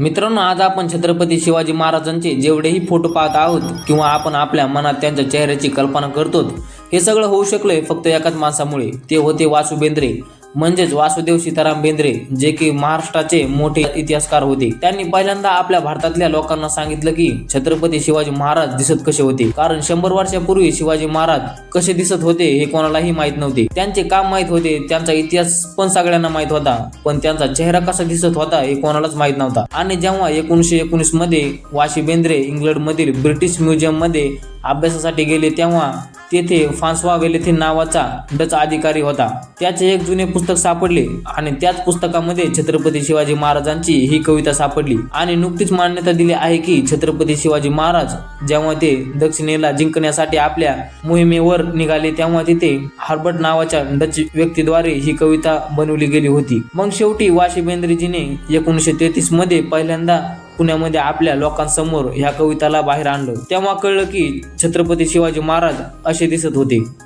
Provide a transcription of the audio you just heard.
मित्रांनो आज आपण छत्रपती शिवाजी महाराजांचे जेवढेही फोटो पाहत आहोत किंवा आपण आपल्या मनात त्यांच्या चेहऱ्याची कल्पना करतो हे सगळं होऊ शकलंय फक्त एकाच माणसामुळे. ते होते वासू बेंद्रे म्हणजेच वासुदेव सीताराम बेंद्रे जे की महाराष्ट्राचे मोठे इतिहासकार होते. त्यांनी पहिल्यांदा आपल्या भारतातल्या लोकांना सांगितलं की छत्रपती शिवाजी महाराज दिसत कसे होते? कारण शंभर वर्षापूर्वी शिवाजी महाराज कसे दिसत होते हे कोणालाही माहीत नव्हते. त्यांचे काम माहीत होते त्यांचा इतिहास पण सगळ्यांना माहीत होता. पण त्यांचा चेहरा कसा दिसत होता हे कोणालाच माहीत नव्हता. आणि जेव्हा एकोणीसशे एकोणीसमध्ये वाशी बेंद्रे इंग्लंड मधील ब्रिटिश म्युझियममध्ये अभ्यासासाठी गेले तेव्हा तेथे फांसवा वेलेथिन नावाचा डच अधिकारी होता. त्याचे एक जुने पुस्तक सापडले आणि त्याच पुस्तकामध्ये छत्रपती शिवाजी महाराजांची ही कविता सापडली. आणि नुकतीच मान्यता दिली आहे की छत्रपती शिवाजी महाराज जेव्हा ते दक्षिणेला जिंकण्यासाठी आपल्या मोहिमेवर निघाले तेव्हा तिथे हार्बर्ट नावाच्या डच व्यक्तीद्वारे ही कविता बनवली गेली होती. मग शेवटी वाशी बेंद्रेजीने एकोणीसशे तेहतीसमध्ये पहिल्यांदा पुण्यामध्ये आपल्या लोकांसमोर ह्या कविताला बाहेर आणलं. तेव्हा कळलं की छत्रपती शिवाजी महाराज असे दिसत होते.